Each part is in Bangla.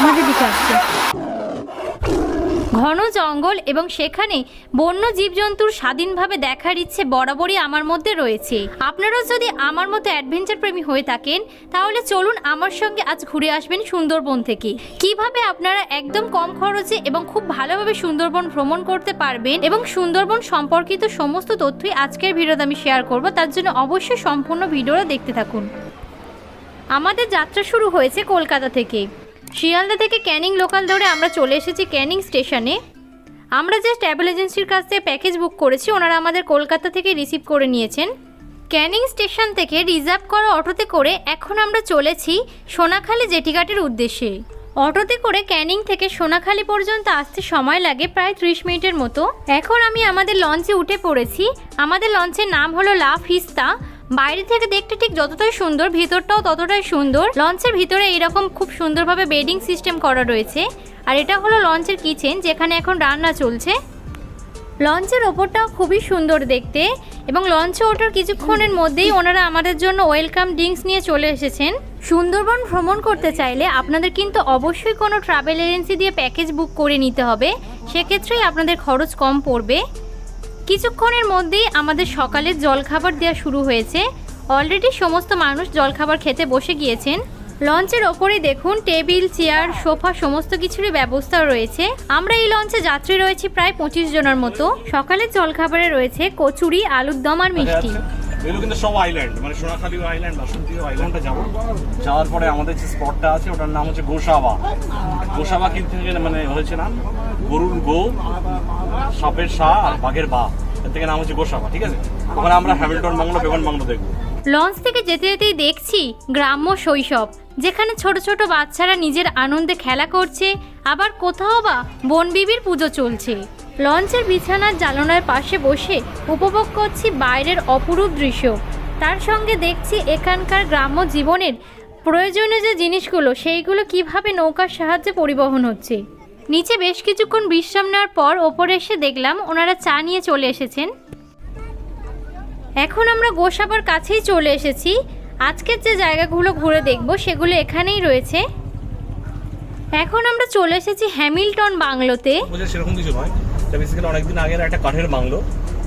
আমাদের দিকে আসছে। ঘন জঙ্গল এবং সেখানে বন্য জীবজন্তুর স্বাধীনভাবে দেখার ইচ্ছে বরাবরই আমার মধ্যে রয়েছে। আপনারাও যদি আমার মতো অ্যাডভেঞ্চার প্রেমী হয়ে থাকেন, তাহলে চলুন আমার সঙ্গে আজ ঘুরে আসবেন সুন্দরবন থেকে। কীভাবে আপনারা একদম কম খরচে এবং খুব ভালোভাবে সুন্দরবন ভ্রমণ করতে পারবেন এবং সুন্দরবন সম্পর্কিত সমস্ত তথ্যই আজকের ভিডিওতে আমি শেয়ার করব, তার জন্য অবশ্যই সম্পূর্ণ ভিডিওটা দেখতে থাকুন। আমাদের যাত্রা শুরু হয়েছে কলকাতা থেকে। শিয়ালদা থেকে ক্যানিং লোকাল ধরে আমরা চলে এসেছি ক্যানিং স্টেশনে। আমরা যে ট্রাভেল এজেন্সির কাছ থেকে প্যাকেজ বুক করেছি, ওনারা আমাদের কলকাতা থেকে রিসিভ করে নিয়েছেন। ক্যানিং স্টেশন থেকে রিজার্ভ করা অটোতে করে এখন আমরা চলেছি সোনাখালি জেটিঘাটের উদ্দেশ্যে। অটোতে করে ক্যানিং থেকে সোনাখালি পর্যন্ত আসতে সময় লাগে প্রায় ত্রিশ মিনিটের মতো। এখন আমি আমাদের লঞ্চে উঠে পড়েছি। আমাদের লঞ্চের নাম হলো লা ফিস্তা। বাইরে থেকে দেখতে ঠিক যতটাই সুন্দর, ভিতরটাও ততটাই সুন্দর। লঞ্চের ভিতরে এরকম খুব সুন্দরভাবে বেডিং সিস্টেম করা রয়েছে। আর এটা হলো লঞ্চের কিচেন, যেখানে এখন রান্না চলছে। লঞ্চের ওপরটাও খুবই সুন্দর দেখতে এবং লঞ্চে ওঠার কিছুক্ষণের মধ্যেই ওনারা আমাদের জন্য ওয়েলকাম ড্রিঙ্কস নিয়ে চলে এসেছেন। সুন্দরবন ভ্রমণ করতে চাইলে আপনাদের কিন্তু অবশ্যই কোনো ট্রাভেল এজেন্সি দিয়ে প্যাকেজ বুক করে নিতে হবে। সেক্ষেত্রেই আপনাদের খরচ কম পড়বে। কিছুক্ষণের মধ্যেই আমাদের সকালের জলখাবার দেওয়া শুরু হয়েছে। অলরেডি সমস্ত মানুষ জলখাবার খেতে বসে গিয়েছেন। লঞ্চের ওপরে দেখুন, টেবিল, চেয়ার, সোফা সমস্ত কিছুরই ব্যবস্থা রয়েছে। আমরা এই লঞ্চে যাত্রী রয়েছি প্রায় পঁচিশ জনের মতো। সকালের জলখাবারে রয়েছে কচুরি, আলুর দম আর মিষ্টি। সব আইল্যান্ড মানে গোসাবা। গোসাবা কিন্তু মানে হয়েছে নাম গরুর গো। সাপের সা আর বাঘের বা এর থেকে নাম হচ্ছে গোসাবা, ঠিক আছে? ওখানে আমরা হ্যামিল্টন বাংলো বেগন বাংলো দেখব। লঞ্চ থেকে যেতে যেতেই দেখছি গ্রাম্য শৈশব, যেখানে ছোট ছোট বাচ্চারা নিজের আনন্দে খেলা করছে, আবার কোথাও বা বনবিবির পুজো চলছে। লঞ্চের বিছানার জালনার পাশে বসে উপভোগ করছি বাইরের অপরূপ দৃশ্য। তার সঙ্গে দেখছি এখানকার গ্রাম্য জীবনের প্রয়োজনীয় যে জিনিসগুলো, সেইগুলো কীভাবে নৌকার সাহায্যে পরিবহন হচ্ছে। নিচে বেশ কিছুক্ষণ বিশ্রাম নেওয়ার পর ওপরে এসে দেখলাম ওনারা চা নিয়ে চলে এসেছেন। এখন আমরা গোসাবার কাছেই চলে এসেছি। আজকের যে জায়গাগুলো ঘুরে দেখব সেগুলো এখানেই রয়েছে। এখন আমরা চলে এসেছি হ্যামিল্টন বাংলোতে। সেরকম কিছু নয়। অনেকদিন আগের একটা কাঠের বাংলো।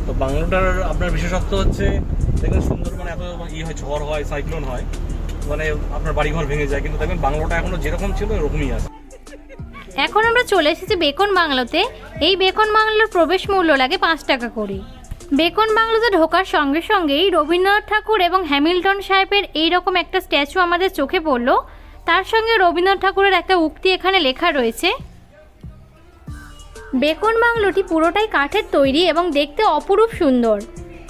তো বাংলোটার আপনার বিশেষত্ব হচ্ছে, দেখবেন এত ইয়ে হয়, ঝড় হয় সাইক্লোন হয়। মানে আপনার বাড়িঘর ভেঙে যায়। কিন্তু দেখবেন বাংলোটা এখনও যেরকম ছিল এরকমই আছে। এখন আমরা চলে এসেছি বেকন বাংলোতে। এই বেকন বাংলোর প্রবেশ মূল্য লাগে পাঁচ টাকা করে। বেকন বাংলোতে ঢোকার সঙ্গে সঙ্গেই রবীন্দ্রনাথ ঠাকুর এবং হ্যামিল্টন সাহেবের এই রকম একটা স্ট্যাচু আমাদের চোখে পড়ল। তার সঙ্গে রবীন্দ্রনাথ ঠাকুরের একটা উক্তি এখানে লেখা রয়েছে। বেকন বাংলোটি পুরোটাই কাঠের তৈরি এবং দেখতে অপরূপ সুন্দর।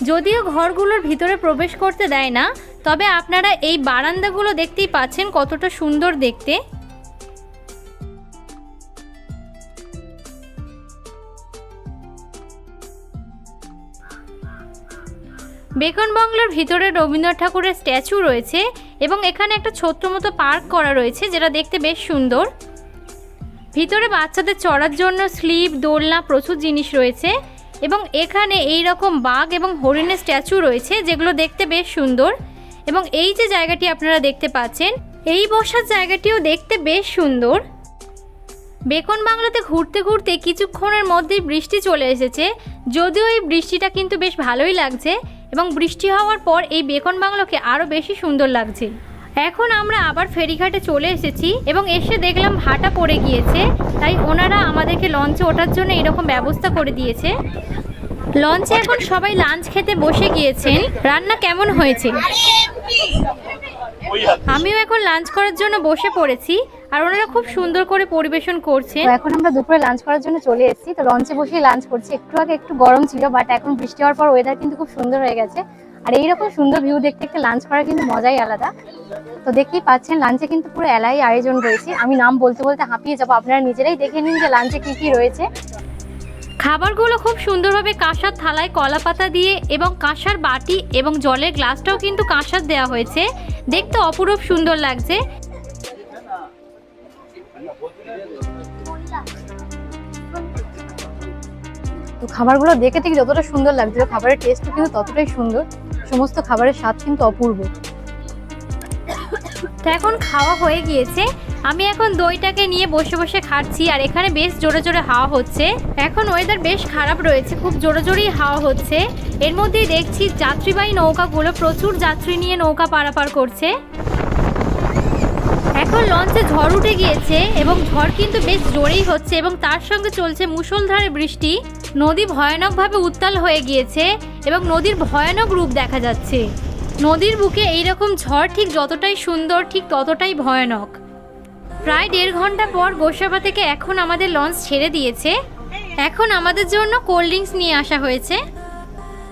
যদিও ঘরগুলোর ভিতরে প্রবেশ করতে দেয় না, তবে আপনারা এই বারান্দাগুলো দেখতেই পাচ্ছেন কতটা সুন্দর দেখতে। বেকন বাংলার ভিতরে রবীন্দ্রনাথ ঠাকুরের স্ট্যাচু রয়েছে এবং এখানে একটা ছোট্ট মতো পার্ক করা রয়েছে, যেটা দেখতে বেশ সুন্দর। ভিতরে বাচ্চাদের চড়ার জন্য স্লিপ, দোলনা, প্রচুর জিনিস রয়েছে এবং এখানে এই রকম বাঘ এবং হরিণের স্ট্যাচু রয়েছে, যেগুলো দেখতে বেশ সুন্দর। এবং এই যে জায়গাটি আপনারা দেখতে পাচ্ছেন, এই বসার জায়গাটিও দেখতে বেশ সুন্দর। বেকন বাংলাতে ঘুরতে ঘুরতে কিছুক্ষণের মধ্যেই বৃষ্টি চলে এসেছে, যদিও এই বৃষ্টিটা কিন্তু বেশ ভালোই লাগছে। এবং বৃষ্টি হওয়ার পর এই বেকন বাংলোকে আরও বেশি সুন্দর লাগছে। এখন আমরা আবার ফেরিঘাটে চলে এসেছি এবং এসে দেখলাম ভাটা পড়ে গিয়েছে, তাই ওনারা আমাদেরকে লঞ্চে ওঠার জন্য এরকম ব্যবস্থা করে দিয়েছে। লঞ্চে এখন সবাই লাঞ্চ খেতে বসে গিয়েছেন। রান্না কেমন হয়েছে? আমিও এখন লাঞ্চ করার জন্য বসে পড়েছি আর ওনারা খুব সুন্দর করে পরিবেশন করছে এখন আমরা দুপুরে লাঞ্চ করার জন্য চলে এসেছি তো লঞ্চে বসেই লাঞ্চ করছি। একটু আগে একটু গরম ছিল বাট এখন বৃষ্টি হওয়ার পর ওয়েদার কিন্তু খুব সুন্দর হয়ে গেছে। আর এইরকম সুন্দর ভিউ দেখতে দেখতে লাঞ্চ করার কিন্তু মজাই আলাদা। তো দেখতেই পাচ্ছেন লাঞ্চে কিন্তু পুরো এলাই আয়োজন রয়েছে। আমি নাম বলতে বলতে হাঁপিয়ে যাব আপনারা নিজেরাই দেখে নিন যে লাঞ্চে কি কি রয়েছে। খাবারগুলো খুব সুন্দরভাবে কাঁসার থালায় কলা পাতা দিয়ে এবং কাঁসার বাটি এবং জলের গ্লাসটাও কিন্তু কাঁসার দেওয়া হয়েছে। দেখতে অপরূপ সুন্দর লাগছে। তো খাবারগুলো দেখে থেকে যতটা সুন্দর লাগছিল খাবারের টেস্টও কিন্তু ততটাই সুন্দর। সমস্ত খাবারের স্বাদ কিন্তু অপূর্ব। তো এখন খাওয়া হয়ে গিয়েছে। আমি এখন দইটাকে নিয়ে বসে বসে খাচ্ছি আর এখানে বেশ জোরে জোরে হাওয়া হচ্ছে। এখন ওয়েদার বেশ খারাপ রয়েছে, খুব জোরে জোরেই হাওয়া হচ্ছে। এর মধ্যেই দেখছি যাত্রীবাহী নৌকাগুলো প্রচুর যাত্রী নিয়ে নৌকা পারাপার করছে। এখন লঞ্চে ঝড় উঠে গিয়েছে এবং ঝড় কিন্তু বেশ জোরেই হচ্ছে এবং তার সঙ্গে চলছে মুষলধারে বৃষ্টি। নদী ভয়ানকভাবে উত্তাল হয়ে গিয়েছে এবং নদীর ভয়ানক রূপ দেখা যাচ্ছে। নদীর বুকে এইরকম ঝড় ঠিক যতটাই সুন্দর, ঠিক ততটাই ভয়ানক। প্রায় দেড় ঘণ্টা পর গোসাবা থেকে এখন আমাদের লঞ্চ ছেড়ে দিয়েছে। এখন আমাদের জন্য কোল্ড ড্রিঙ্কস নিয়ে আসা হয়েছে।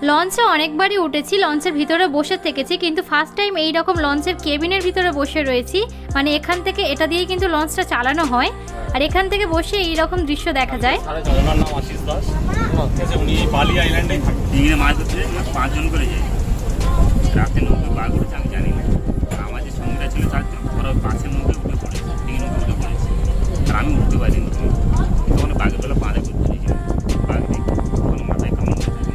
লঞ্চে অনেকবারই উঠেছি, লঞ্চের ভিতরে বসে থেকেছি, কিন্তু ফার্স্ট টাইম এই রকম লঞ্চের কেবিনের ভিতরে বসে রয়েছি। মানে এখান থেকে এটা দিয়েই কিন্তু লঞ্চটা চালানো হয়। আর এখান থেকে বসে এই রকম দৃশ্য দেখা যায়। উনি বালি আইল্যান্ডেই মাছ ধরতে পাঁচজন করে যাই নৌকা আমি জানি না। আমার যে সঙ্গীরা ছিল ওরা নৌকে উঠে পড়েছে নৌকে উঠে পড়েছে। আর আমি উঠতে পারিনি। তখন বেলা বাঁধে।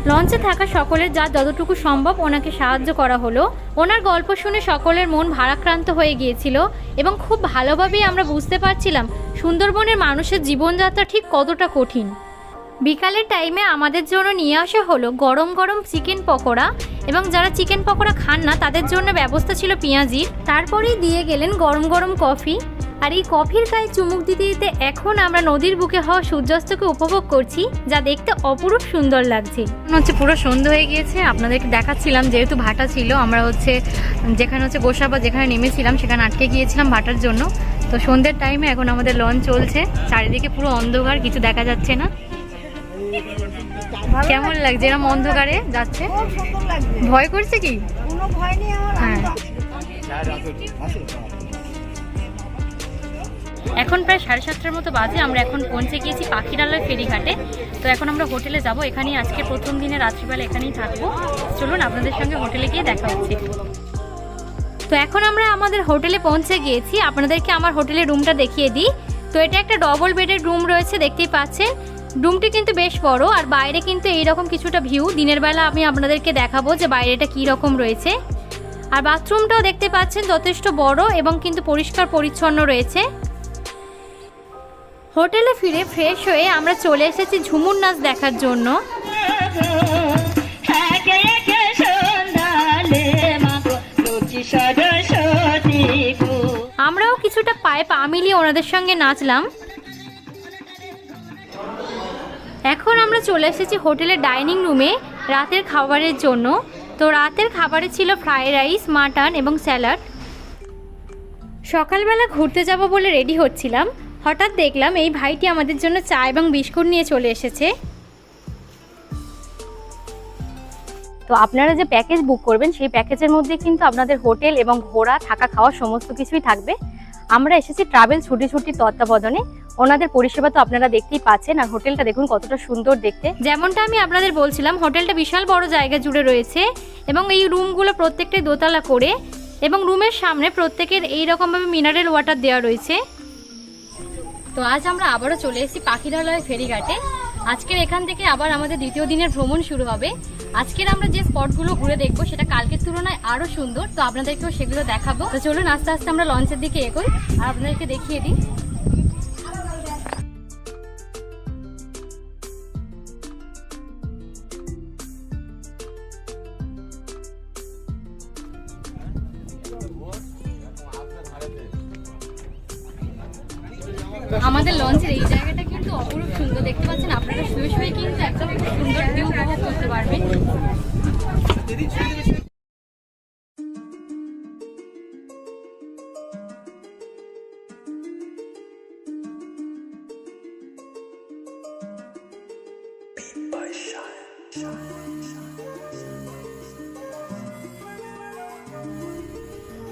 লঞ্চে থাকা সকলের যা যতটুকু সম্ভব ওনাকে সাহায্য করা হলো। ওনার গল্প শুনে সকলের মন ভারাক্রান্ত হয়ে গিয়েছিল এবং খুব ভালোভাবেই আমরা বুঝতে পারছিলাম সুন্দরবনের মানুষের জীবনযাত্রা ঠিক কতটা কঠিন। বিকালের টাইমে আমাদের জন্য নিয়ে আসা হলো গরম গরম চিকেন পকোড়া এবং যারা চিকেন পকোড়া খান না, তাদের জন্য ব্যবস্থা ছিল পেঁয়াজির তারপরেই দিয়ে গেলেন গরম গরম কফি আর এই কফির গায়ে চুমুক দিতে দিতে এখন আমরা নদীর বুকে হওয়া সূর্যাস্তকে উপভোগ করছি, যা দেখতে অপরূপ সুন্দর লাগছে। হচ্ছে পুরো সন্ধ্যা হয়ে গিয়েছে, আপনাদেরকে দেখাচ্ছিলাম যেহেতু ভাটা ছিল, আমরা হচ্ছে যেখানে হচ্ছে গোসাবা যেখানে নেমেছিলাম সেখানে আটকে গিয়েছিলাম ভাটার জন্য। তো সন্ধ্যের টাইমে এখন আমাদের লঞ্চ চলছে, চারিদিকে পুরো অন্ধকার, কিছু দেখা যাচ্ছে না। কেমন লাগছে। এরকম অন্ধকারে যাচ্ছে? ভয় করছে কি? হ্যাঁ। এখন প্রায় সাড়ে সাতটার মতো বাজে আমরা এখন পৌঁছে গিয়েছি পাখিরালয় ফেরিঘাটে। তো এখন আমরা হোটেলে যাব। এখানেই আজকে প্রথম দিনে রাত্রিবেলা এখানেই থাকব। চলুন আপনাদের সঙ্গে হোটেলে গিয়ে দেখা হচ্ছে। তো এখন আমরা আমাদের হোটেলে পৌঁছে গিয়েছি। আপনাদেরকে আমার হোটেলের রুমটা দেখিয়ে দিই। তো এটা একটা ডবল বেডের রুম রয়েছে দেখতেই পাচ্ছেন। রুমটি কিন্তু বেশ বড় আর বাইরে কিন্তু এইরকম কিছুটা ভিউ দিনের বেলা আমি আপনাদেরকে দেখাবো যে বাইরেটা কী রকম রয়েছে। আর বাথরুমটাও দেখতে পাচ্ছেন যথেষ্ট বড় এবং কিন্তু পরিষ্কার পরিচ্ছন্ন রয়েছে। হোটেলে ফিরে ফ্রেশ হয়ে আমরা চলে এসেছি ঝুমুর নাচ দেখার জন্য। আমরাও কিছুটা পায়ে পা মিলিয়ে ওনাদের সঙ্গে নাচলাম। এখন আমরা চলে এসেছি হোটেলের ডাইনিং রুমে রাতের খাবারের জন্য। তো রাতের খাবারে ছিল ফ্রায়েড রাইস, মাটন এবং স্যালাড। সকালবেলা ঘুরতে যাব বলে রেডি হচ্ছিলাম। হঠাৎ দেখলাম এই ভাইটি আমাদের জন্য চা এবং বিস্কুট নিয়ে চলে এসেছে। তো আপনারা যে প্যাকেজ বুক করবেন, সেই প্যাকেজের মধ্যে কিন্তু আপনাদের হোটেল এবং ঘোরা থাকা খাওয়া সমস্ত কিছুই থাকবে। আমরা এসেছি ট্রাভেল ছুটি ছুটির তত্ত্বাবধানে। ওনাদের পরিষেবা তো আপনারা দেখতেই পাচ্ছেন আর হোটেলটা দেখুন কতটা সুন্দর দেখতে। যেমনটা আমি আপনাদের বলছিলাম, হোটেলটা বিশাল বড় জায়গা জুড়ে রয়েছে এবং এই রুমগুলো প্রত্যেকটাই দোতলা করে এবং রুমের সামনে প্রত্যেকের এই রকমভাবে মিনারেল ওয়াটার দেওয়া রয়েছে। তো আজ আমরা আবারও চলে এসেছি পাখিরালয় ফেরিঘাটে। আজকের এখান থেকে আবার আমাদের দ্বিতীয় দিনের ভ্রমণ শুরু হবে। আজকের আমরা যে স্পটগুলো ঘুরে দেখব, সেটা কালকের তুলনায় আরও সুন্দর। তো আপনাদেরকেও সেগুলো দেখাবো। তো চলুন আস্তে আস্তে আমরা লঞ্চের দিকে এগোই। আর আপনাদেরকে দেখিয়ে দিই।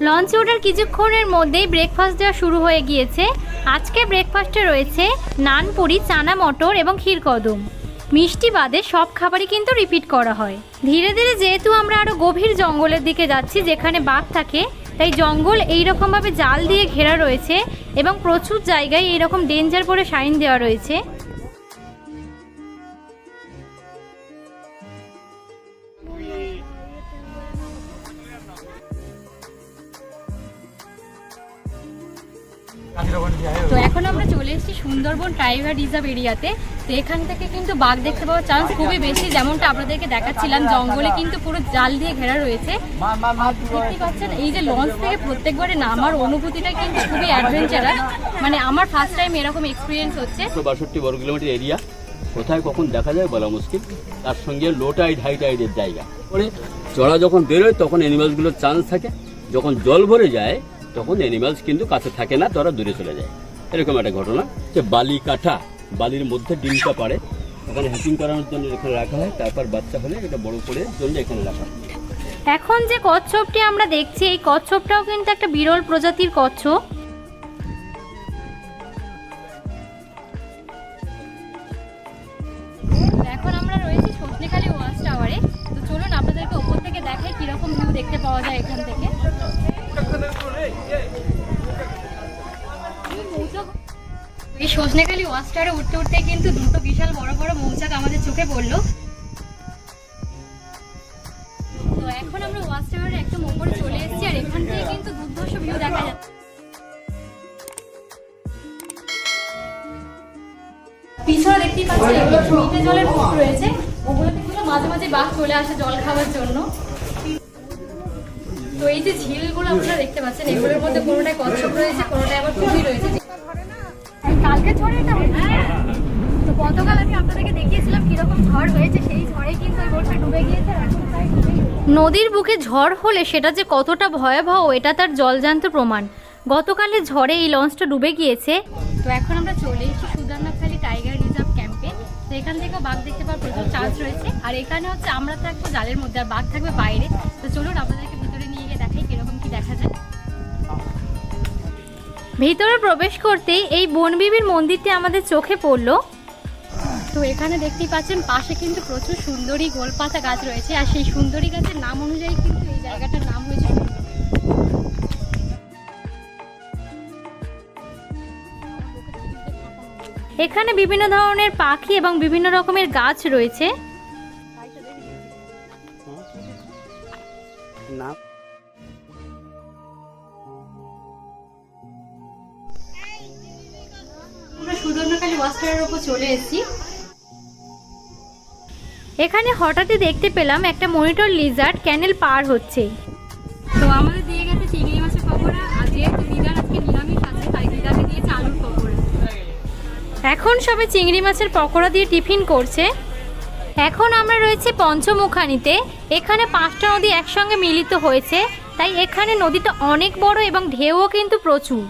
লঞ্চে ওঠার কিছুক্ষণের মধ্যেই ব্রেকফাস্ট দেওয়া শুরু হয়ে গিয়েছে। আজকে ব্রেকফাস্টে রয়েছে নানপুরি, চানা মটর এবং ক্ষীরকদম মিষ্টি বাদে সব খাবারই কিন্তু রিপিট করা হয়। ধীরে ধীরে যেহেতু আমরা আরও গভীর জঙ্গলের দিকে যাচ্ছি, যেখানে বাঘ থাকে, তাই জঙ্গল এই রকমভাবে জাল দিয়ে ঘেরা রয়েছে এবং প্রচুর জায়গায় এইরকম ডেঞ্জার বলে সাইন দেওয়া রয়েছে। তো এখন আমরা চলে এসেছি সুন্দরবন টাইগার রিজার্ভ এরিয়াতে। তো এখান থেকে কিন্তু বাঘ দেখতে পাওয়ার চান্স খুবই বেশি যেমনটা আপনাদেরকে দেখাচ্ছিলাম জঙ্গলে কিন্তু পুরো জাল দিয়ে ঘেরা রয়েছে। আর দেখতেই পাচ্ছেন এই যে লঞ্চ থেকে প্রত্যেকবারে নামার অনুভূতিটা কিন্তু খুবই অ্যাডভেঞ্চারাস মানে আমার ফার্স্ট টাইম এরকম এক্সপিরিয়েন্স হচ্ছে। বাষট্টি বর্গ কিলোমিটার এরিয়া কোথায় কখন দেখা যায় বলা মুশকিল। তার সঙ্গে লো টাইড হাই টাইডের জায়গা। পরে চড়া যখন বেরোয় তখন অ্যানিমালসগুলোর চান্স থাকে। যখন জল ভরে যায় তখন অ্যানিমালস কিন্তু কাছে থাকে না, তারা দূরে চলে যায়। এরকম একটা ঘটনা। যে বালি কাঠা বালির মধ্যে ডিমটা পারে ওখানে হ্যাকিং করানোর জন্য এখানে রাখা হয়, তারপর বাচ্চা হলে এটা বড় করে জন্য এখানে রাখা হয়। এখন যে কচ্ছপটি আমরা দেখছি, এই কচ্ছপটাও কিন্তু একটা বিরল প্রজাতির কচ্ছপ। এখন আমরা রয়েছি ওয়াচ টাওয়ারে। তো চলুন আপনাদেরকে ওপর থেকে দেখতে পাওয়া যায় এখান থেকে। এই সজনেখালি ওয়াচ টাওয়ারে উঠতে উঠতে কিন্তু দুটো বিশাল বড় বড় মৌচাক আমাদের চোখে পড়ল। তো এখন আমরা ওয়াচ টাওয়ারের একদম উপরে চলে এসেছি আর এখান থেকে কিন্তু দুর্ধর্ষ ভিউ দেখা যাচ্ছে। পিছনে দেখতেই এগুলো মিঠে জলের পুকুর রয়েছে। ওগুলোতে কিন্তু মাঝে মাঝে বাঘ চলে আসে জল খাওয়ার জন্য। তো এই যে ঝিলগুলো আপনারা দেখতে পাচ্ছেন এগুলোর মধ্যে কোনোটায় কচ্ছপ রয়েছে কোনোটায় আবার কুমির রয়েছে। কালকে ঝড় এটা তো গতকাল আমি আপনাদেরকে দেখিয়েছিলাম কীরকম ঝড় হয়েছে সেই ঝড়ে কিন্তু ওই বোটটা ডুবে গিয়েছে এখন প্রায় নদীর বুকে ঝড় হলে সেটা যে কতটা ভয়াবহ এটা তার জলজান্ত প্রমাণ। গতকালে ঝড়ে এই লঞ্চটা ডুবে গিয়েছে। তো এখন আমরা চলে এসেছি সুদান্নাখালি টাইগার রিজার্ভ ক্যাম্পে। তো এখান থেকেও বাঘ দেখতে পাওয়ার প্রচুর চান্স রয়েছে। আর এখানে হচ্ছে আমরা থাকব জালের মধ্যে আর বাঘ থাকবে বাইরে। তো চলুন আপনাদেরকে দেখা যায় ভিতরে প্রবেশ করতেই এই বনবিবির মন্দিরটি আমাদের চোখে পড়ল। তো এখানে দেখতেই পাচ্ছেন পাশে কিন্তু প্রচুর সুন্দরী গোলপাতা গাছ রয়েছে আর সেই সুন্দরী গাছের নাম অনুযায়ী কিন্তু এই জায়গাটার নাম হয়েছে এখানে বিভিন্ন ধরনের পাখি এবং বিভিন্ন রকমের গাছ রয়েছে। সুদর্ণকালী ওয়াস্টারের চলে এসেছি। এখানে হঠাৎই দেখতে পেলাম একটা মনিটর লিজার্ড ক্যানেল পার হচ্ছে। তো আমাদের দিয়ে গেছে চিংড়ি মাছের পকোড়া আর যেহেতু লিজার্ড আজকে নিরামিষ আছে তাই লিজার্ডে দিয়েছে আলুর পকোড়া। এখন সবে চিংড়ি মাছের পকোড়া দিয়ে টিফিন করছে। এখন আমরা রয়েছে পঞ্চমুখানিতে। এখানে পাঁচটা নদী একসঙ্গে মিলিত হয়েছে তাই এখানে নদীটা অনেক বড় এবং ঢেউও কিন্তু প্রচুর।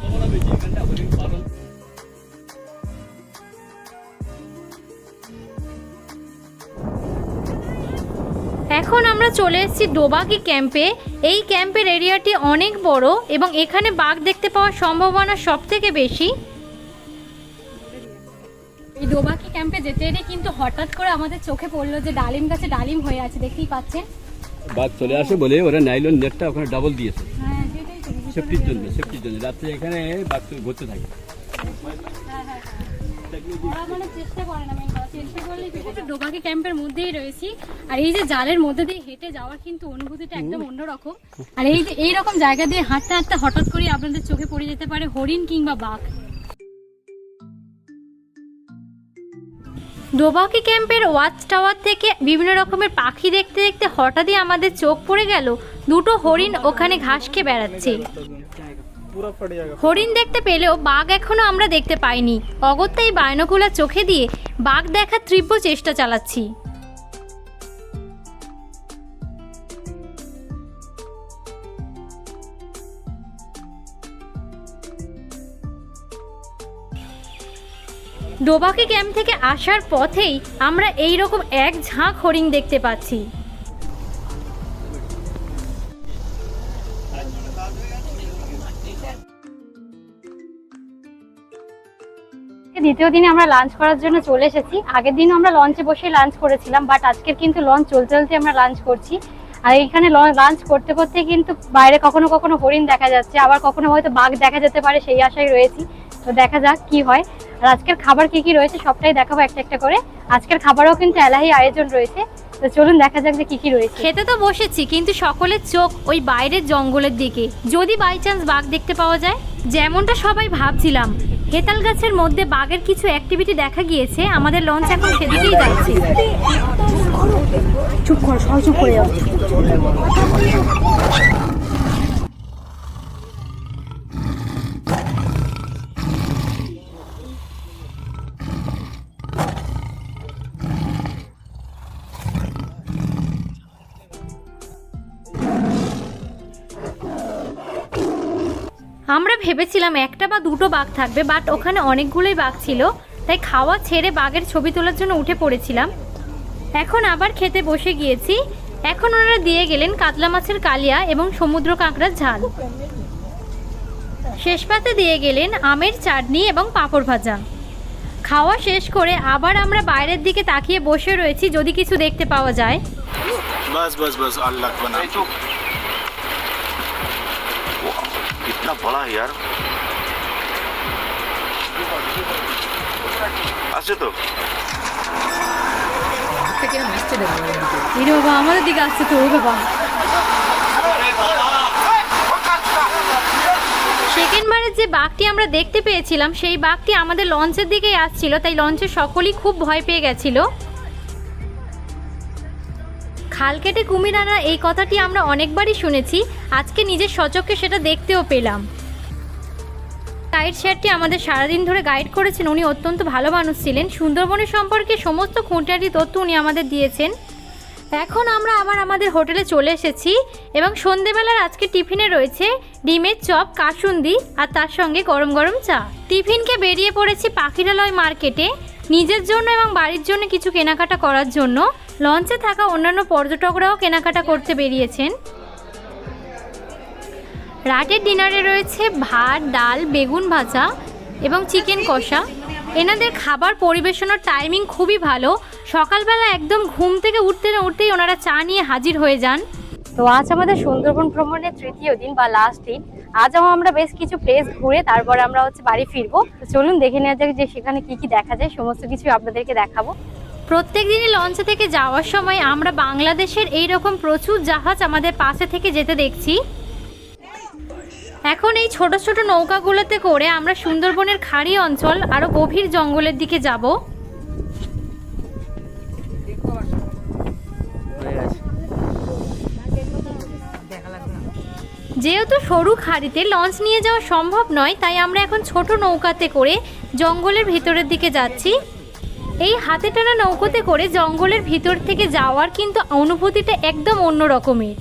এখন আমরা চলে এসেছি ডোবাকি ক্যাম্পে। এই ক্যাম্পের এরিয়াটি অনেক বড় এবং এখানে বাঘ দেখতে পাওয়ার সম্ভাবনা সব থেকে বেশি। এই ডোবাকি ক্যাম্পে যেতে যেতে কিন্তু হঠাৎ করে আমাদের চোখে পড়ল যে ডালিম গাছে ডালিম হয়ে আছে দেখতেই পাচ্ছেন? বাঘ চলে আসে বলে ওরা নাইলন নেটটা ওখানে ডাবল দিয়েছে। হ্যাঁ সেফটির জন্য সেফটির জন্য। রাত্রে এখানে বাঘ ঘুরতে থাকে। মানে চেষ্টা করে না ডোবাকি ক্যাম্পের মধ্যেই রয়েছি। আর এই যে জালের মধ্যে দিয়ে হেঁটে যাওয়ার কিন্তু অনুভূতিটা একদম অন্যরকম। আর এই যে এইরকম জায়গা দিয়ে হাঁটতে হাঁটতে হঠাৎ করে আপনাদের চোখে পড়ে যেতে পারে হরিণ কিংবা বাঘ। ডোবাকি ক্যাম্পের ওয়াচ টাওয়ার থেকে বিভিন্ন রকমের পাখি দেখতে দেখতে হঠাৎই আমাদের চোখ পড়ে গেল। দুটো হরিণ ওখানে ঘাস খেয়ে বেড়াচ্ছে। হরিণ দেখতে পেলেও বাঘ এখনও আমরা দেখতে পাইনি। অগত্যা এই বায়নকুলার চোখে দিয়ে বাঘ দেখার তীব্র চেষ্টা চালাচ্ছি। ডোবাকি ক্যাম্প থেকে আসার পথেই আমরা এই রকম এক ঝাঁক হরিণ দেখতে পাচ্ছি। দ্বিতীয় দিনে আমরা লাঞ্চ করার জন্য চলে এসেছি। আগের দিনও আমরা লঞ্চে বসে লাঞ্চ করেছিলাম বাট আজকের কিন্তু লঞ্চ চলতে চলতে আমরা লাঞ্চ করছি। আর এইখানে লাঞ্চ করতে করতে কিন্তু বাইরে কখনো কখনো হরিণ দেখা যাচ্ছে, আবার কখনো হয়তো বাঘ দেখা যেতে পারে, সেই আশায় রয়েছি। তো দেখা যাক কি হয়। আর আজকের খাবার কি কি রয়েছে সবটাই দেখাবো একটা একটা করে। আজকের খাবারও কিন্তু এলাহি আয়োজন রয়েছে। তো চলুন দেখা যাক যে কি কি রয়েছে। খেতে তো বসেছি, কিন্তু সকলের চোখ ওই বাইরের জঙ্গলের দিকে। যদি বাই চান্স বাঘ দেখতে পাওয়া যায়, যেমনটা সবাই ভাবছিলাম হেতাল গাছের মধ্যে বাঘের কিছু অ্যাক্টিভিটি দেখা গিয়েছে, আমাদের লঞ্চ এখন সেদিকেই যাচ্ছে। চুপ কর, সহযোগ করে যাও। আমরা ভেবেছিলাম একটা বা দুটো বাঘ থাকবে বাট ওখানে অনেকগুলোই বাঘ ছিল, তাই খাওয়া ছেড়ে বাঘের ছবি তোলার জন্য উঠে পড়েছিলাম। এখন আবার খেতে বসে গিয়েছি। এখন ওনারা দিয়ে গেলেন কাতলা মাছের কালিয়া এবং সমুদ্র কাঁকড়ার ঝাল। শেষ পাতে দিয়ে গেলেন আমের চাটনি এবং পাঁপড় ভাজা। খাওয়া শেষ করে আবার আমরা বাইরের দিকে তাকিয়ে বসে রয়েছি, যদি কিছু দেখতে পাওয়া যায়। कितना बड़ा है यार আছে তো এই রে বাবা আমাদের দিকে আসছে তো ও বাবা সেকেন্ডবারের যে বাঘটি আমরা দেখতে পেয়েছিলাম সেই বাঘটি আমাদের লঞ্চের দিকেই আসছিল তাই লঞ্চের সকলেই খুব ভয় পেয়ে গেছিল খাল কেটে কুমির আনা এই কথাটি আমরা অনেকবারই শুনেছি। আজকে নিজের সচক্ষে সেটা দেখতেও পেলাম। গাইড স্যারটি আমাদের সারাদিন ধরে গাইড করেছেন। উনি অত্যন্ত ভালো মানুষ ছিলেন। সুন্দরবনের সম্পর্কে সমস্ত খুঁটিনাটি তথ্য উনি আমাদের দিয়েছেন। এখন আমরা আবার আমাদের হোটেলে চলে এসেছি এবং সন্ধেবেলার আজকে টিফিনে রয়েছে ডিমের চপ, কাসুন্দি আর তার সঙ্গে গরম গরম চা। টিফিনকে বেরিয়ে পড়েছি পাখিরালয় মার্কেটে। নিজের জন্য এবং বাড়ির জন্য কিছু কেনাকাটা করার জন্য লঞ্চে থাকা অন্যান্য পর্যটকরাও কেনাকাটা করতে বেরিয়েছেন। রাতের ডিনারে রয়েছে ভাত, ডাল, বেগুন ভাজা এবং চিকেন কষা। এনাদের খাবার পরিবেশনের টাইমিং খুবই ভালো। সকালবেলা একদম ঘুম থেকে উঠতে না উঠতেই ওনারা চা নিয়ে হাজির হয়ে যান। তো আজ আমাদের সুন্দরবন ভ্রমণের তৃতীয় দিন বা লাস্ট দিন। আজ আমরা বেশ কিছু প্লেস ঘুরে তারপরে আমরা হচ্ছে বাড়ি ফিরবো। চলুন দেখে নেওয়া যাক যে সেখানে কি কি দেখা যায়, সমস্ত কিছু আপনাদেরকে দেখাবো। প্রত্যেক দিনই লঞ্চে থেকে যাওয়ার সময় আমরা বাংলাদেশের এই রকম প্রচুর জাহাজ আমাদের পাশে থেকে যেতে দেখছি। এখন এই ছোট ছোট নৌকাগুলোতে করে আমরা সুন্দরবনের খাড়ি অঞ্চল আরও গভীর জঙ্গলের দিকে যাব। যেহেতু সরু খাড়িতে লঞ্চ নিয়ে যাওয়া সম্ভব নয় তাই আমরা এখন ছোট নৌকাতে করে জঙ্গলের ভিতরের দিকে যাচ্ছি। এই হাতে টানা নৌকোতে করে জঙ্গলের ভিতর থেকে যাওয়ার কিন্তু অনুভূতিটা একদম অন্য রকমের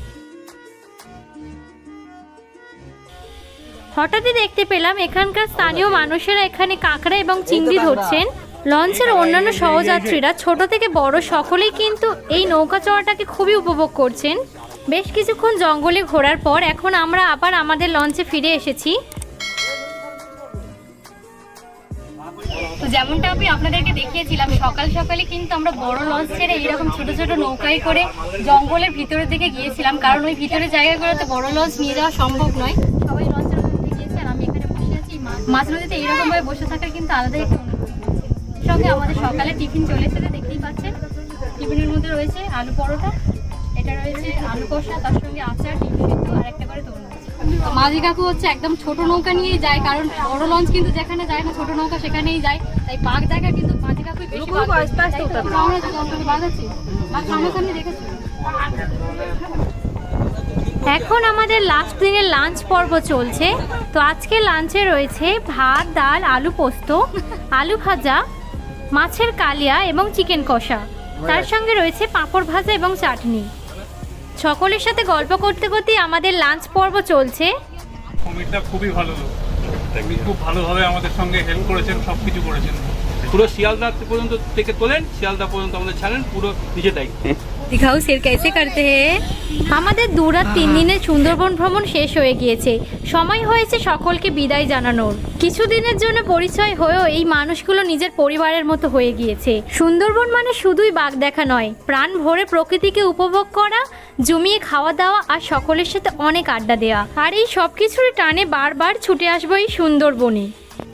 হঠাৎই দেখতে পেলাম এখানকার স্থানীয় মানুষেরা এখানে কাঁকড়া এবং চিংড়ি ধরছেন। লঞ্চের অন্যান্য সহযাত্রীরা ছোট থেকে বড় সকলেই কিন্তু এই নৌকা চড়াটাকে খুবই উপভোগ করছেন। বেশ কিছুক্ষণ জঙ্গলে ঘোরার পর এখন আমরা আবার আমাদের লঞ্চে ফিরে এসেছি। তো যেমনটা আমি আপনাদেরকে দেখিয়েছিলাম, সকাল সকালে কিন্তু আমরা বড় লঞ্চ ছেড়ে এইরকম ছোট ছোট নৌকায় করে জঙ্গলের ভিতরের দিকে গিয়েছিলাম। কারণ ওই ভিতরের জায়গাগুলোতে বড় লঞ্চ নিয়ে যাওয়া সম্ভব নয়। সবাই লঞ্চের মধ্যে গিয়েছে আর আমি এখানে বসে আছি। মাঝ নদীতে এইরকম ভাবে বসে থাকার কিন্তু আলাদাই একটা সঙ্গে আমাদের সকালে টিফিন চলে এসেছে, দেখতেই পাচ্ছেন। টিফিনের মধ্যে রয়েছে আলু পরোটা। এটা রয়েছে আলু কষা তার সঙ্গে আচার ডিম সিদ্ধ আর একটা করে তরমুজ। মাঝি কাকু হচ্ছে একদম ছোট নৌকা নিয়েই যায় কারণ বড় লঞ্চ কিন্তু যেখানে যায় না ছোট নৌকা সেখানেই যায়। তাই বাঘ দেখা কিন্তু মাঝি কাকুই বেশি বাঘ সামনাসামনি দেখেছি। এখন আমাদের লাস্ট দিনের লাঞ্চ পর্ব চলছে। তো আজকে লাঞ্চে রয়েছে ভাত ডাল আলু পোস্ত আলু ভাজা মাছের কালিয়া এবং চিকেন কষা। তার সঙ্গে রয়েছে পাঁপড় ভাজা এবং চাটনি। সকলের সাথে গল্প করতে করতে আমাদের লাঞ্চ পর্ব চলছে। অমিতদা খুবই ভালো লোক। উনি খুব ভালোভাবে আমাদের সঙ্গে হেল্প করেছেন সব কিছু করেছেন। পুরো শিয়ালদা পর্যন্ত থেকে তোলেন শিয়ালদা পর্যন্ত আমাদের ছাড়েন পুরো নিজে দায়িত্ব। দিঘাও সের কেসে করতে হে আমাদের দু রাত তিন দিনের সুন্দরবন ভ্রমণ শেষ হয়ে গিয়েছে। সময় হয়েছে সকলকে বিদায় জানানোর। কিছুদিনের জন্য পরিচয় হয়েও এই মানুষগুলো নিজের পরিবারের মতো হয়ে গিয়েছে। সুন্দরবন মানে শুধুই বাঘ দেখা নয় প্রাণ ভরে প্রকৃতিকে উপভোগ করা জমিয়ে খাওয়া দাওয়া আর সকলের সাথে অনেক আড্ডা দেওয়া। আর এই সব কিছুর টানে বারবার ছুটে আসব এই সুন্দরবনে।